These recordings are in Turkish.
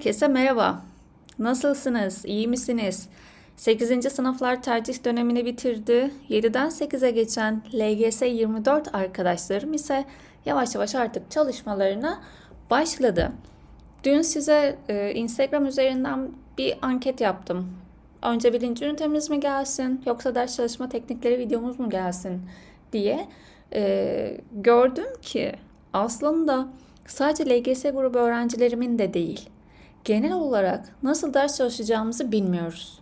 Herkese merhaba. Nasılsınız? İyi misiniz? 8. sınıflar tercih dönemini bitirdi. 7'den 8'e geçen LGS 24 arkadaşlarım ise yavaş yavaş artık çalışmalarına başladı. Dün size e, Instagram üzerinden bir anket yaptım. Önce birinci ünitemiz mi gelsin yoksa ders çalışma teknikleri videomuz mu gelsin diye. E, gördüm ki aslında sadece LGS grubu öğrencilerimin de değil genel olarak nasıl ders çalışacağımızı bilmiyoruz.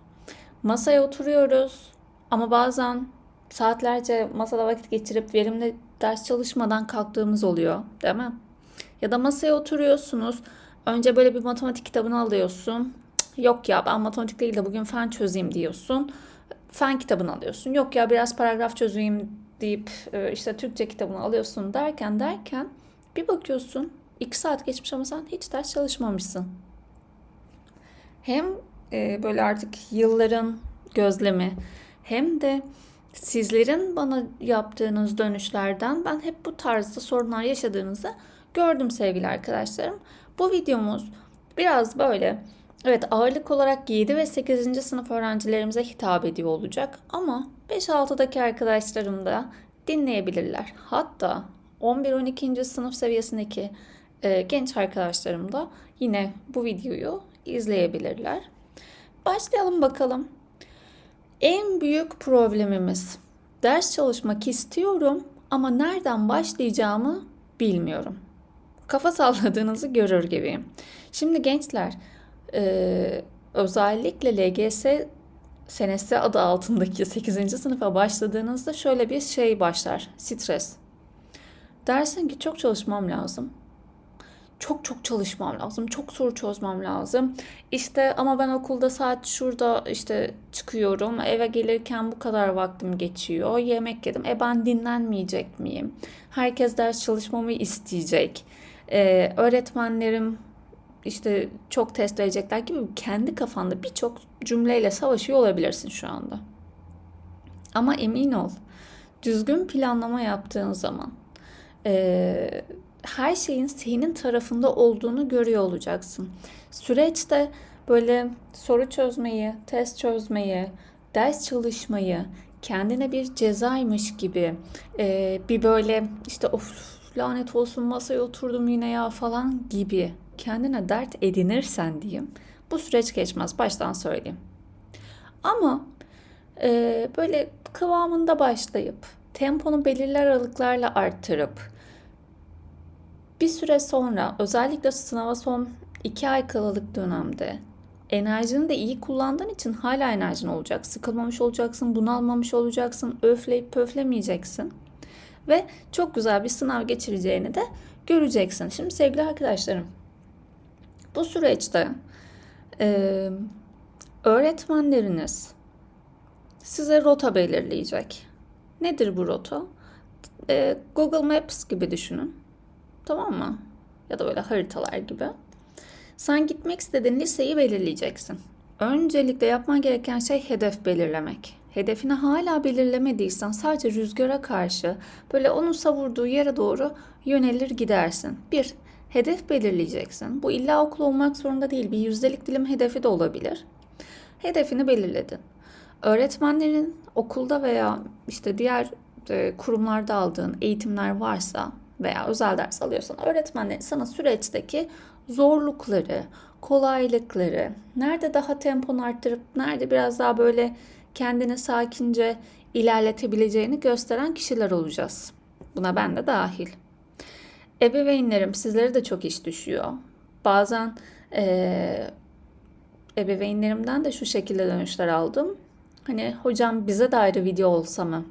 Masaya oturuyoruz ama bazen saatlerce masada vakit geçirip verimli ders çalışmadan kalktığımız oluyor, değil mi? Ya da masaya oturuyorsunuz. Önce böyle bir matematik kitabını alıyorsun. "Cık, Yok ya ben matematik değil de bugün fen çözeyim diyorsun. Fen kitabını alıyorsun. Yok ya biraz paragraf çözeyim deyip e, işte Türkçe kitabını alıyorsun derken derken bir bakıyorsun 2 saat geçmiş ama sen hiç ders çalışmamışsın. Hem e, böyle artık yılların gözlemi hem de sizlerin bana yaptığınız dönüşlerden ben hep bu tarzda sorunlar yaşadığınızı gördüm sevgili arkadaşlarım. Bu videomuz biraz böyle evet ağırlık olarak 7 ve 8. sınıf öğrencilerimize hitap ediyor olacak ama 5-6'daki arkadaşlarım da dinleyebilirler. Hatta 11-12. sınıf seviyesindeki e, genç arkadaşlarım da yine bu videoyu izleyebilirler. Başlayalım bakalım. En büyük problemimiz ders çalışmak istiyorum ama nereden başlayacağımı bilmiyorum. Kafa salladığınızı görür gibiyim. Şimdi gençler e, özellikle LGS senesi adı altındaki 8. sınıfa başladığınızda şöyle bir şey başlar. Stres. Dersin ki çok çalışmam lazım çok çok çalışmam lazım. Çok soru çözmem lazım. İşte ama ben okulda saat şurada işte çıkıyorum. Eve gelirken bu kadar vaktim geçiyor. Yemek yedim. E ben dinlenmeyecek miyim? Herkes ders çalışmamı isteyecek. Ee, öğretmenlerim işte çok test verecekler gibi kendi kafanda birçok cümleyle savaşıyor olabilirsin şu anda. Ama emin ol, düzgün planlama yaptığın zaman ee, her şeyin senin tarafında olduğunu görüyor olacaksın. Süreçte böyle soru çözmeyi, test çözmeyi, ders çalışmayı kendine bir cezaymış gibi e, bir böyle işte of lanet olsun masaya oturdum yine ya falan gibi kendine dert edinirsen diyeyim bu süreç geçmez baştan söyleyeyim. Ama e, böyle kıvamında başlayıp temponu belirli aralıklarla arttırıp bir süre sonra özellikle sınava son 2 ay kalalık dönemde enerjini de iyi kullandığın için hala enerjin olacak. Sıkılmamış olacaksın, bunalmamış olacaksın, öfleyip pöflemeyeceksin. Ve çok güzel bir sınav geçireceğini de göreceksin. Şimdi sevgili arkadaşlarım, bu süreçte e, öğretmenleriniz size rota belirleyecek. Nedir bu rota? E, Google Maps gibi düşünün. Tamam mı? Ya da böyle haritalar gibi. Sen gitmek istediğin liseyi belirleyeceksin. Öncelikle yapman gereken şey hedef belirlemek. Hedefini hala belirlemediysen sadece rüzgara karşı böyle onun savurduğu yere doğru yönelir gidersin. Bir, hedef belirleyeceksin. Bu illa okul olmak zorunda değil. Bir yüzdelik dilim hedefi de olabilir. Hedefini belirledin. Öğretmenlerin okulda veya işte diğer e, kurumlarda aldığın eğitimler varsa veya özel ders alıyorsan öğretmenlerin sana süreçteki zorlukları, kolaylıkları, nerede daha temponu arttırıp nerede biraz daha böyle kendini sakince ilerletebileceğini gösteren kişiler olacağız. Buna ben de dahil. Ebeveynlerim sizlere de çok iş düşüyor. Bazen e, ebeveynlerimden de şu şekilde dönüşler aldım. Hani hocam bize de video olsa mı?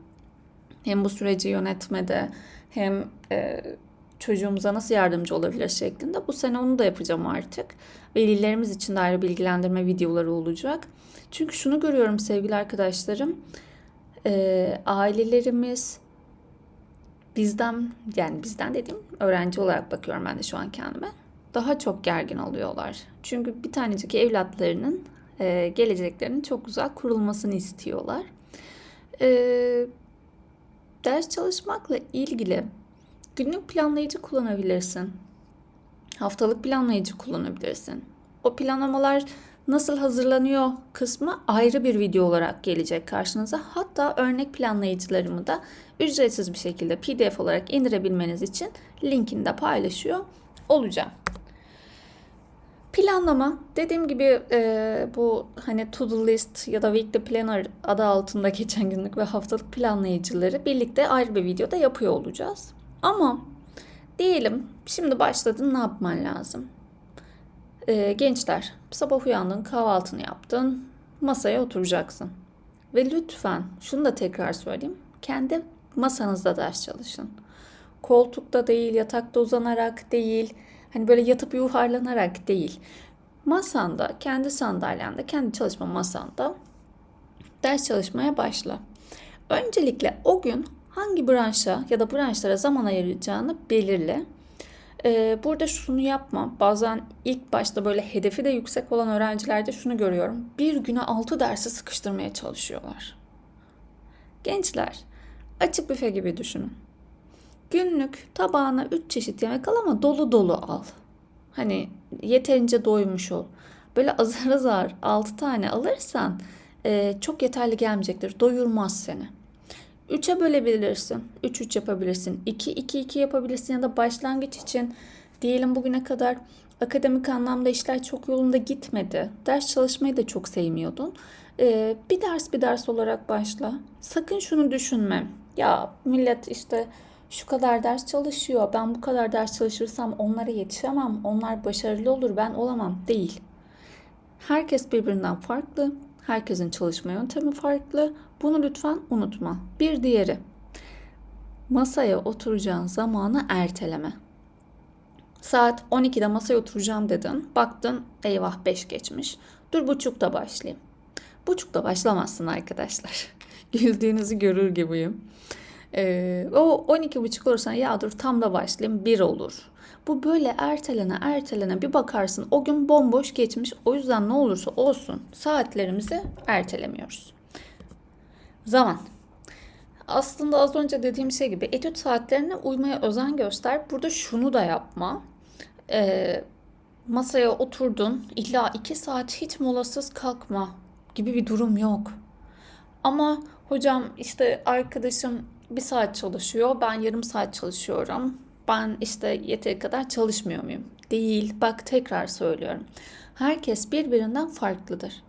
Hem bu süreci yönetmede hem e, çocuğumuza nasıl yardımcı olabilir şeklinde. Bu sene onu da yapacağım artık. Velilerimiz için de ayrı bilgilendirme videoları olacak. Çünkü şunu görüyorum sevgili arkadaşlarım. E, ailelerimiz bizden yani bizden dediğim öğrenci olarak bakıyorum ben de şu an kendime. Daha çok gergin oluyorlar. Çünkü bir tanecik evlatlarının e, geleceklerinin çok güzel kurulmasını istiyorlar. Eee Ders çalışmakla ilgili günlük planlayıcı kullanabilirsin. Haftalık planlayıcı kullanabilirsin. O planlamalar nasıl hazırlanıyor kısmı ayrı bir video olarak gelecek karşınıza. Hatta örnek planlayıcılarımı da ücretsiz bir şekilde PDF olarak indirebilmeniz için linkini de paylaşıyor olacağım. Planlama dediğim gibi e, bu hani to do list ya da weekly planner adı altında geçen günlük ve haftalık planlayıcıları birlikte ayrı bir videoda yapıyor olacağız. Ama diyelim şimdi başladın ne yapman lazım? E, gençler sabah uyandın kahvaltını yaptın masaya oturacaksın. Ve lütfen şunu da tekrar söyleyeyim kendi masanızda ders çalışın. Koltukta değil yatakta uzanarak değil Hani böyle yatıp yuvarlanarak değil. Masanda, kendi sandalyende, kendi çalışma masanda ders çalışmaya başla. Öncelikle o gün hangi branşa ya da branşlara zaman ayıracağını belirle. Ee, burada şunu yapma. Bazen ilk başta böyle hedefi de yüksek olan öğrencilerde şunu görüyorum. Bir güne altı dersi sıkıştırmaya çalışıyorlar. Gençler, açık büfe gibi düşünün. Günlük tabağına 3 çeşit yemek al ama dolu dolu al. Hani yeterince doymuş ol. Böyle azar azar 6 tane alırsan e, çok yeterli gelmeyecektir. Doyurmaz seni. 3'e bölebilirsin. 3-3 yapabilirsin. 2-2-2 yapabilirsin ya da başlangıç için diyelim bugüne kadar akademik anlamda işler çok yolunda gitmedi. Ders çalışmayı da çok sevmiyordun. Ee, bir ders bir ders olarak başla. Sakın şunu düşünme. Ya millet işte şu kadar ders çalışıyor. Ben bu kadar ders çalışırsam onlara yetişemem. Onlar başarılı olur. Ben olamam. Değil. Herkes birbirinden farklı. Herkesin çalışma yöntemi farklı. Bunu lütfen unutma. Bir diğeri. Masaya oturacağın zamanı erteleme. Saat 12'de masaya oturacağım dedin. Baktın eyvah 5 geçmiş. Dur buçukta başlayayım. Buçukta başlamazsın arkadaşlar. Güldüğünüzü görür gibiyim. Ee, o 12 buçuk olursa ya dur tam da başlayayım bir olur. Bu böyle ertelene ertelene bir bakarsın o gün bomboş geçmiş. O yüzden ne olursa olsun saatlerimizi ertelemiyoruz. Zaman. Aslında az önce dediğim şey gibi etüt saatlerine uymaya özen göster. Burada şunu da yapma. Ee, masaya oturdun illa iki saat hiç molasız kalkma gibi bir durum yok. Ama hocam işte arkadaşım bir saat çalışıyor, ben yarım saat çalışıyorum. Ben işte yeteri kadar çalışmıyor muyum? Değil. Bak tekrar söylüyorum. Herkes birbirinden farklıdır.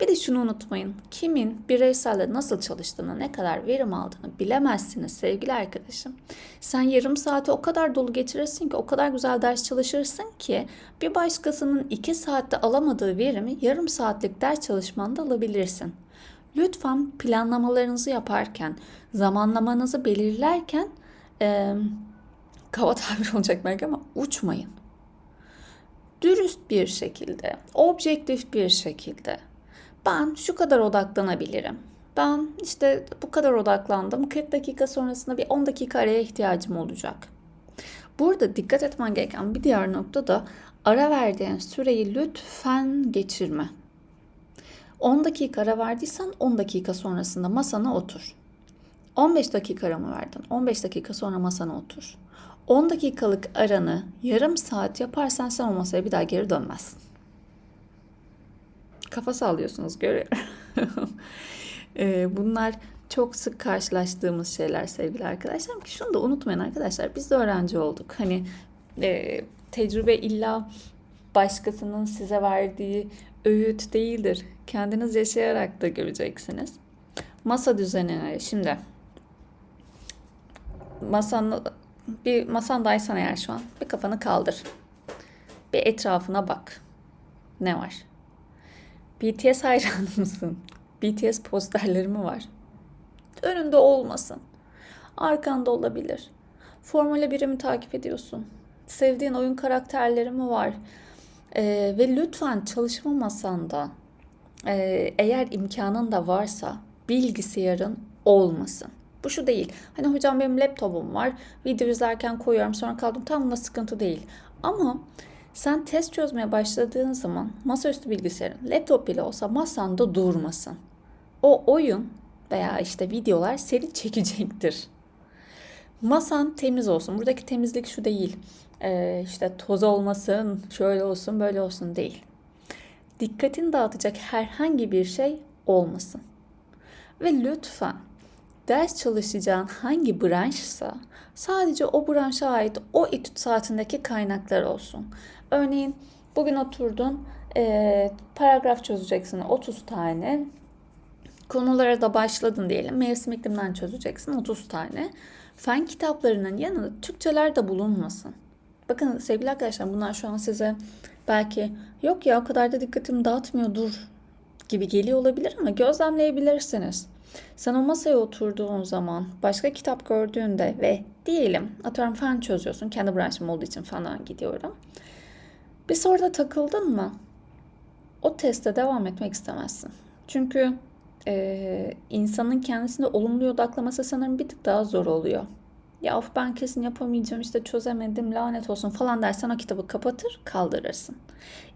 Bir de şunu unutmayın. Kimin bireyselde nasıl çalıştığını, ne kadar verim aldığını bilemezsiniz sevgili arkadaşım. Sen yarım saati o kadar dolu geçirirsin ki, o kadar güzel ders çalışırsın ki bir başkasının iki saatte alamadığı verimi yarım saatlik ders çalışmanda alabilirsin. Lütfen planlamalarınızı yaparken, zamanlamanızı belirlerken e, kaba tabir olacak belki ama uçmayın. Dürüst bir şekilde, objektif bir şekilde ben şu kadar odaklanabilirim. Ben işte bu kadar odaklandım. 40 dakika sonrasında bir 10 dakika araya ihtiyacım olacak. Burada dikkat etmen gereken bir diğer nokta da ara verdiğin süreyi lütfen geçirme. 10 dakika ara verdiysen 10 dakika sonrasında masana otur. 15 dakika ara mı verdin? 15 dakika sonra masana otur. 10 dakikalık aranı yarım saat yaparsan sen o masaya bir daha geri dönmezsin. Kafa sallıyorsunuz görüyorum. Bunlar çok sık karşılaştığımız şeyler sevgili arkadaşlar. Ki şunu da unutmayın arkadaşlar biz de öğrenci olduk. Hani e, tecrübe illa başkasının size verdiği öğüt değildir. Kendiniz yaşayarak da göreceksiniz. Masa düzenini şimdi masanı bir masandaysan eğer şu an bir kafanı kaldır. Bir etrafına bak. Ne var? BTS hayranı mısın? BTS posterleri mi var? Önünde olmasın. Arkanda olabilir. Formula 1'i mi takip ediyorsun? Sevdiğin oyun karakterleri mi var? Ee, ve lütfen çalışma masanda e, eğer imkanın da varsa bilgisayarın olmasın. Bu şu değil. Hani hocam benim laptopum var. Video izlerken koyuyorum sonra kaldım. Tam bunda sıkıntı değil. Ama sen test çözmeye başladığın zaman masaüstü bilgisayarın laptop bile olsa masanda durmasın. O oyun veya işte videolar seni çekecektir. Masan temiz olsun. Buradaki temizlik şu değil. Ee, işte toz olmasın, şöyle olsun, böyle olsun değil. dikkatini dağıtacak herhangi bir şey olmasın. Ve lütfen ders çalışacağın hangi branşsa sadece o branşa ait o etüt saatindeki kaynaklar olsun. Örneğin bugün oturdun e, paragraf çözeceksin 30 tane. Konulara da başladın diyelim. Mevsim iklimden çözeceksin 30 tane. Fen kitaplarının yanında Türkçeler de bulunmasın. Bakın sevgili arkadaşlar bunlar şu an size belki yok ya o kadar da dikkatimi dağıtmıyordur gibi geliyor olabilir ama gözlemleyebilirsiniz. Sen o masaya oturduğun zaman başka kitap gördüğünde ve diyelim atıyorum fen çözüyorsun. Kendi branşım olduğu için fenden gidiyorum. Bir soruda takıldın mı? O teste devam etmek istemezsin. Çünkü e, insanın kendisinde olumluya odaklaması sanırım bir tık daha zor oluyor. Ya of ben kesin yapamayacağım işte çözemedim lanet olsun falan dersen o kitabı kapatır kaldırırsın.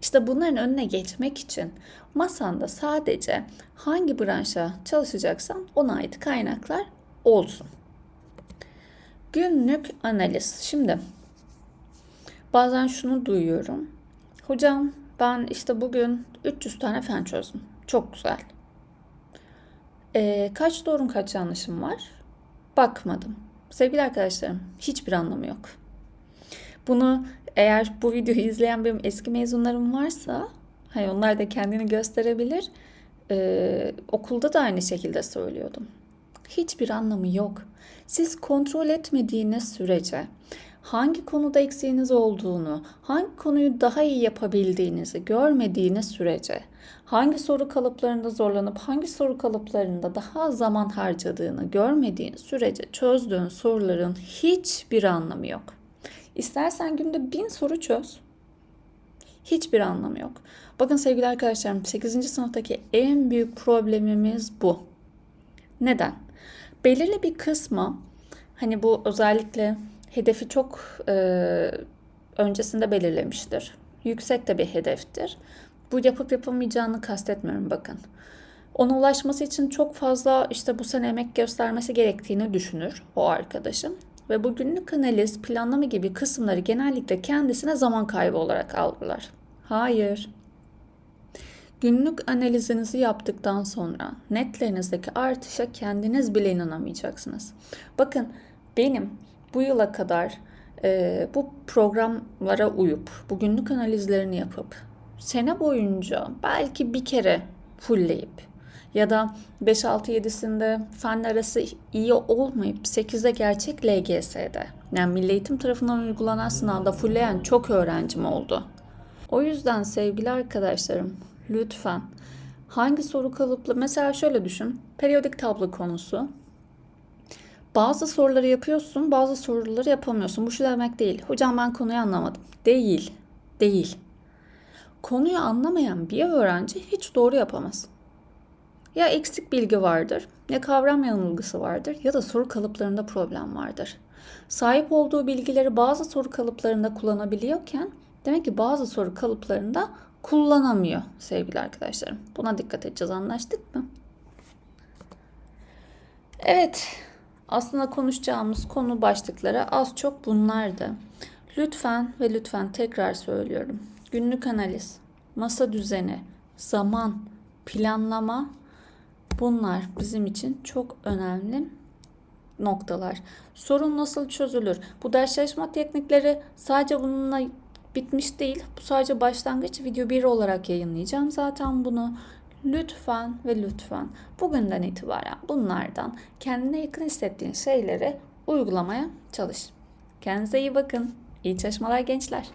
İşte bunların önüne geçmek için masanda sadece hangi branşa çalışacaksan ona ait kaynaklar olsun. Günlük analiz. Şimdi bazen şunu duyuyorum. Hocam ben işte bugün 300 tane fen çözdüm. Çok güzel. Ee, kaç doğrum kaç yanlışım var? Bakmadım. Sevgili arkadaşlarım, hiçbir anlamı yok. Bunu eğer bu videoyu izleyen benim eski mezunlarım varsa, hani onlar da kendini gösterebilir. Ee, okulda da aynı şekilde söylüyordum. Hiçbir anlamı yok. Siz kontrol etmediğiniz sürece hangi konuda eksiğiniz olduğunu, hangi konuyu daha iyi yapabildiğinizi görmediğiniz sürece, hangi soru kalıplarında zorlanıp hangi soru kalıplarında daha zaman harcadığını görmediğiniz sürece çözdüğün soruların hiçbir anlamı yok. İstersen günde bin soru çöz. Hiçbir anlamı yok. Bakın sevgili arkadaşlarım 8. sınıftaki en büyük problemimiz bu. Neden? Belirli bir kısmı hani bu özellikle hedefi çok e, öncesinde belirlemiştir. Yüksek de bir hedeftir. Bu yapıp yapamayacağını kastetmiyorum bakın. Ona ulaşması için çok fazla işte bu sene emek göstermesi gerektiğini düşünür o arkadaşım. Ve bu günlük analiz, planlama gibi kısımları genellikle kendisine zaman kaybı olarak algılar. Hayır. Günlük analizinizi yaptıktan sonra netlerinizdeki artışa kendiniz bile inanamayacaksınız. Bakın benim bu yıla kadar e, bu programlara uyup, bu günlük analizlerini yapıp, sene boyunca belki bir kere fullleyip ya da 5-6-7'sinde fen arası iyi olmayıp 8'de gerçek LGS'de yani Milli Eğitim tarafından uygulanan sınavda fullleyen çok öğrencim oldu. O yüzden sevgili arkadaşlarım lütfen hangi soru kalıplı mesela şöyle düşün periyodik tablo konusu bazı soruları yapıyorsun, bazı soruları yapamıyorsun. Bu şu demek değil. Hocam ben konuyu anlamadım. Değil. Değil. Konuyu anlamayan bir öğrenci hiç doğru yapamaz. Ya eksik bilgi vardır, ya kavram yanılgısı vardır ya da soru kalıplarında problem vardır. Sahip olduğu bilgileri bazı soru kalıplarında kullanabiliyorken demek ki bazı soru kalıplarında kullanamıyor sevgili arkadaşlarım. Buna dikkat edeceğiz anlaştık mı? Evet, aslında konuşacağımız konu başlıkları az çok bunlardı. Lütfen ve lütfen tekrar söylüyorum. Günlük analiz, masa düzeni, zaman, planlama bunlar bizim için çok önemli noktalar. Sorun nasıl çözülür? Bu ders çalışma teknikleri sadece bununla bitmiş değil. Bu sadece başlangıç video 1 olarak yayınlayacağım zaten bunu. Lütfen ve lütfen bugünden itibaren bunlardan kendine yakın hissettiğin şeyleri uygulamaya çalış. Kendinize iyi bakın. İyi çalışmalar gençler.